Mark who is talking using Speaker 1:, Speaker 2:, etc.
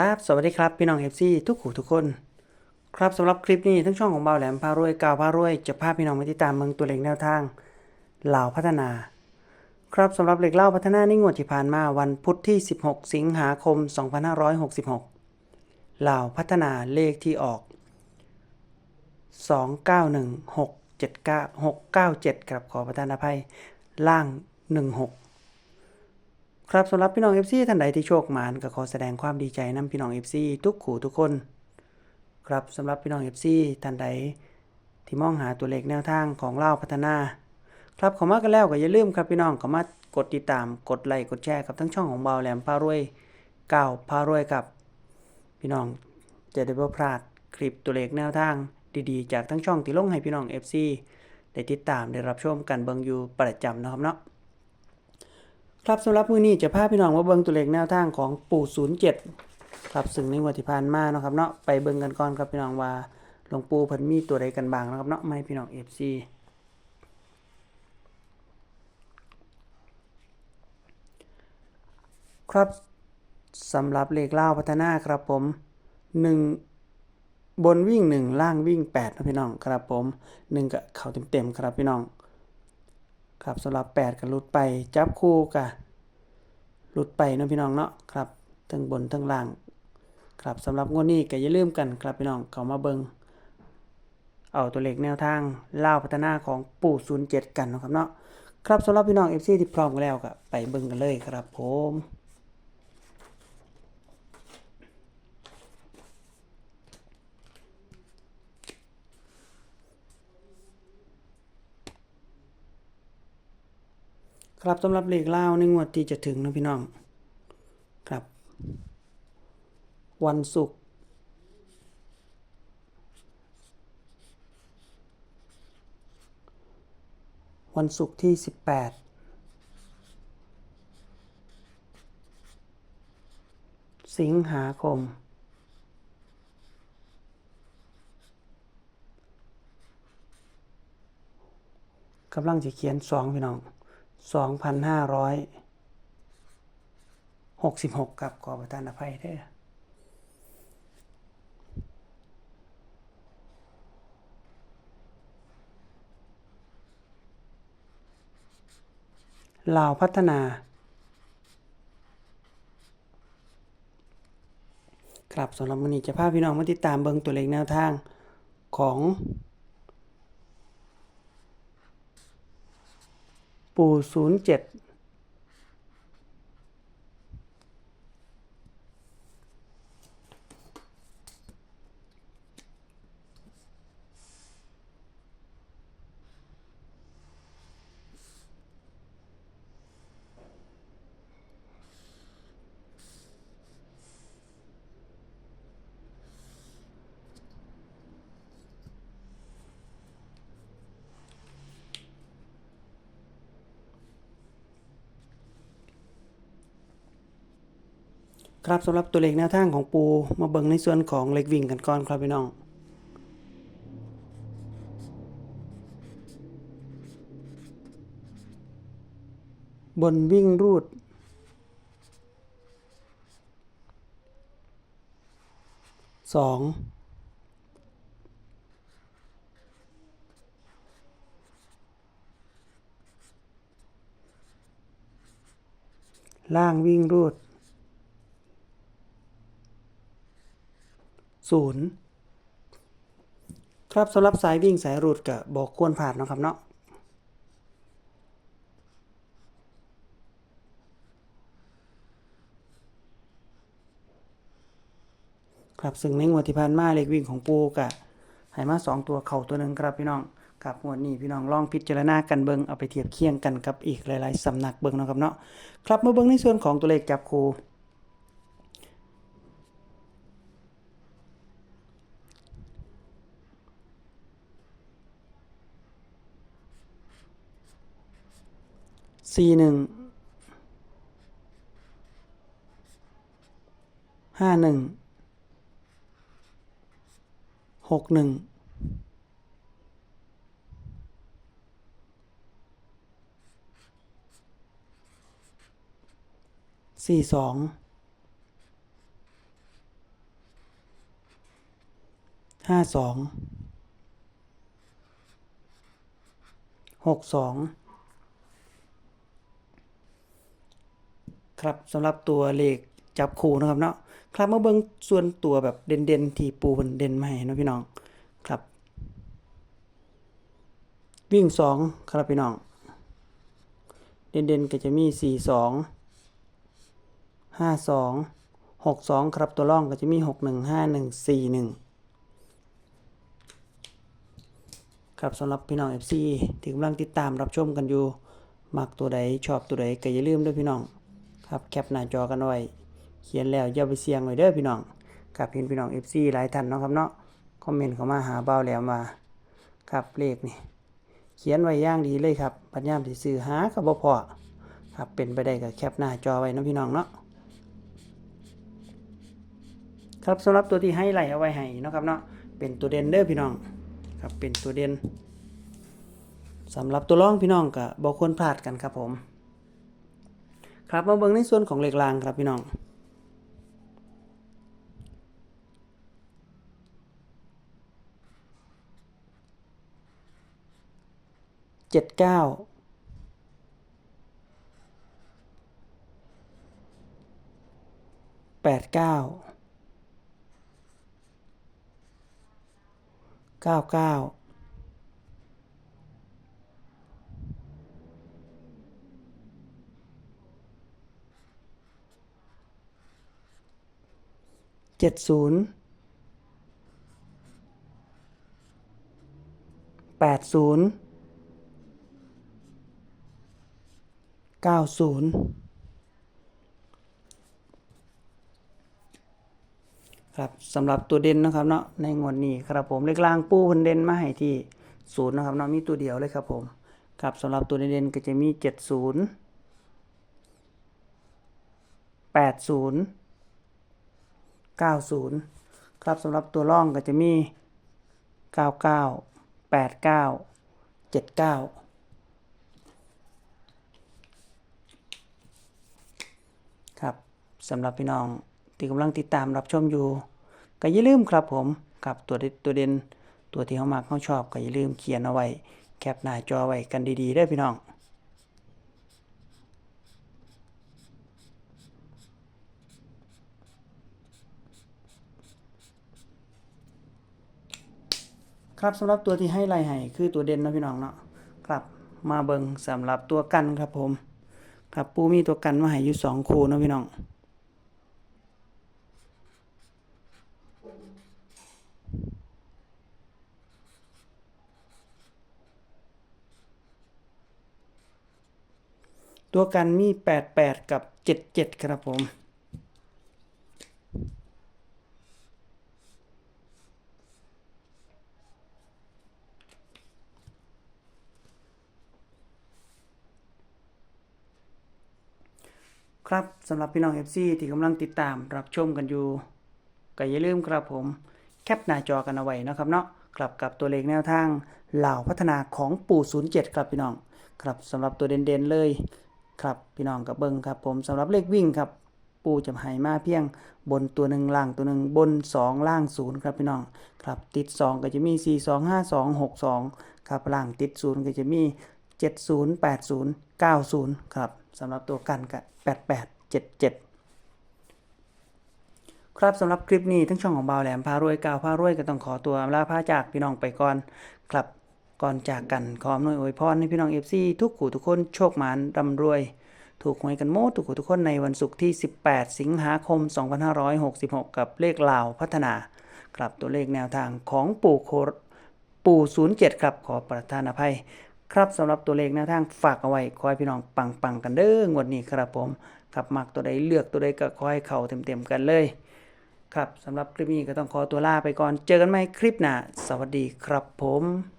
Speaker 1: ครับสวัสดีครับพี่น้องเอฟซีทุกขู่ทุกคน ครับสำหรับคลิปนี้ทั้งช่องของเบาแหลมพารวยกาวพารวยจะพาพี่น้องมาติดตามเมืองตัวเลขแนวทางเหล่าวพัฒนา ครับสำหรับเหล็กเล่าพัฒนาในงวดที่ผ่านมาวันพุธที่ 16 สิงหาคม 2566เหล่าวพัฒนาเลขที่ออก 291679697ครับขอประทานอภัยล่าง 16 ครับสำหรับพี่น้อง FC ท่านใดที่โชคหมานก็ขอแสดงความดีใจนำพี่น้อง FC ทุกขู่ทุกคน ครับสำหรับพี่น้อง FC ท่านใดที่มองหาตัวเลขแนวทางของเล่าพัฒนา ครับขอมากันแล้วก็อย่าลืมครับพี่น้องข้ามากดติดตามกดไลค์กดแชร์กับทั้งช่องของเบาแหลมพารวยก้าวพารวยกับ พี่น้องจะได้บ่พลาดคลิปตัวเลขแนวทางดีๆ จากทั้งช่องที่ลงให้พี่น้อง FC ได้ติดตามได้รับชมกันเบิงอยู่ประจำนะครับเนาะ ครับสำหรับมื้อนี้จะพาพี่น้องมาเบิ่งตัวเลขแนวทางของปู่07ครับซึ่งในงวดที่ผ่านมาเนาะครับเนาะไปเบิ่งกันก่อนครับพี่น้องว่าหลวงปู่เพิ่นมีตัวใดกันบ้างนะครับเนาะไมาให้พี่น้อง FC ครับสำหรับเลขเล่าพัฒนาครับผม1บนวิ่ง1ล่างวิ่ง8นะพี่น้องครับผม1ก็เข้าเต็มๆครับพี่น้อง ครับสำหรับ 8กับลุดไปจับคู่กับลุดไปเนาะพี่น้องเนาะครับทั้งบนทั้งล่างครับสำหรับงวดนี้ก็อย่าลืมกันครับพี่น้องเข้ามาเบิงเอาตัวเลขแนวทางเล่าพัฒนาของปู่07 กันนะครับเนาะครับสำหรับพี่น้อง FC ที่พร้อมกันแล้วก็ไปเบิ่งกันเลยครับผม ครับสำหรับเลขเล่าวในงวดที่จะถึงนะพี่น้องครับ วันศุกร์วันศุกร์ที่ 18สิงหาคม กำลังจะเขียนสองพี่น้อง สองพันห้าร้อยหกสิบหกกับขอประทานอภัยเด้อลาวพัฒนา ครับสำหรับวันนี้จะพาพี่น้องมาติดตามเบิงตัวเลขแนวทางของ ปู่07 ครับสำหรับตัวเลขแนวทางของปูมาเบิ่งในส่วนของเล็กวิ่งกันก่อนครับพี่น้อง บนวิ่งรูด สอง ล่างวิ่งรูด ศูนย์ครับสำหรับสายวิ่งสายรูดก็บอกควรผ่านนะครับเนาะครับซึ่งในงวดที่ผ่านมาเลขวิ่งของปูกะให้มาสองตัวเข่าตัวหนึ่งครับพี่น้องครับงวดนี้พี่น้องลองพิจารณากันเบิงเอาไปเทียบเคียงกันกับอีกหลาย ๆสำนักเบิงนะครับเนาะครับมาเบิงในส่วนของตัวเลขจับคู สี่หนึ่งห้าหนึ่งหกหนึ่งสี่สองห้าสองหกสอง ครับสำหรับตัวเลขจับคู่นะครับเนาะครับมาเบิ่งส่วนตัวแบบเด่นๆที่ปูเพิ่นเด่นมาให้เนะพี่น้องครับ วิ่งสองครับพี่น้อง เด่นๆก็จะมีสี่สองห้าสองหกสองครับตัวร่องก็จะมีหกหนึ่งห้าหนึ่งสี่หนึ่งครับสำหรับพี่น้อง FC ที่กำลังติดตามรับชมกันอยู่ มักตัวใดชอบตัวใดก็อย่าลืมด้วยพี่น้อง ครับแคปหน้าจอกันไว้เขียนแล้วอย่าไปเสี่ยงไว้เด้อพี่น้องครับเห็นพี่น้อง FC หลายท่านเนาะครับเนาะคอมเมนต์เข้ามาหาเบาแหลมมาครับเลขนี่เขียนไว้ย่างดีเลยครับปัญญามสิซื้อหาก็บ่พอครับเป็นไปได้ก็แคปหน้าจอไว้นะพี่น้องเนาะครับสำหรับตัวที่ให้ไหลเอาไว้ให้เนาะครับเนาะเป็นตัวเด่นเด้อพี่น้องครับเป็นตัวเด่นสำหรับตัวรองพี่น้องก็บ่ควรพลาดกันครับผม ครับมาเบิ่งในส่วนของเหล็กรางครับพี่น้องเจ็ดเก้าแปดเก้าเก้าเก้า จ็ดศูนย์แปดศูนย์เก้าศูนย์ครับสำหรับตัวเด่นนะครับเนาะในงวดนี้ครับผมเลขล่างปูเพิ่นเด่นมาให้ที่ศูนย์นะครับเนาะมีตัวเดียวเลยครับผมครับสำหรับตัวเด่นก็จะมีเจ็ดศูนย์แปดศูนย์ เก้าศูนย์ครับสำหรับตัวร่องก็จะมีเก้าเก้าแปดเก้าเจ็ดเก้าครับสำหรับพี่น้องที่กำลังติดตามรับชมอยู่ ก็อย่าลืมครับผมครับตัวตัวเด่นตัวที่เขามักเขาชอบก็อย่าลืมเขียนเอาไว้ แคปหน้าจอไว้กันดีๆได้พี่น้อง ครับสำหรับตัวที่ให้ไล่ให้คือตัวเด่นนะพี่น้องเนาะครับมาเบิงสำหรับตัวกันครับผม ครับปูมีตัวกันมาให้อยู่สองคู่นะพี่น้องตัวกันมี 88 กับ 77 ครับผม ครับสำหรับพี่น้อง FC ที่กำลังติดตามรับชมกันอยู่ก็อย่าลืมครับผมแคปหน้าจอกันเอาไว้นะครับเนาะกลับกับตัวเลขแนวทางเหล่าพัฒนาของปู่ 07 ครับพี่น้องครับสำหรับตัวเด่นๆเลย ครับพี่น้องกับเบิงครับผมสำหรับเลขวิ่งครับ ปูจะให้มาเพียงบนตัวหนึ่งล่างตัวหนึ่งบน 2 ล่าง0ครับพี่น้องครับติด 2 ก็จะมี 4 2 5 2 6 2ครับล่างติด0ก็จะมี 70 80 90 ครับสำหรับตัวกันกับ88 77ครับสำหรับคลิปนี้ทั้งช่องของบ่าวแหลมพารวยกาวพารวยก็ต้องขอตัวลาพาจากพี่น้องไปก่อนครับก่อนจากกันขออำนวยอวยพรให้พี่น้อง FC ทุกขู่ทุกคนโชคหมานร่ำรวย ถูกหวยกันโมดทุกคนทุกคนในวันศุกร์ที่ 18 สิงหาคม 2566 กับเลขลาวพัฒนา ครับตัวเลขแนวทางของปู่โคปู่07 ครับขอประทานอภัย ครับสำหรับตัวเลขแนวทางฝากเอาไว้คอยพี่น้องปังปังๆกันเด้องวดนี้ครับผมครับมักตัวใดเลือกตัวใดก็คอยเข้าเต็มๆกันเลย ครับสำหรับคลิปนี้ก็ต้องขอตัวลาไปก่อน เจอกันใหม่คลิปหน้าสวัสดีครับผม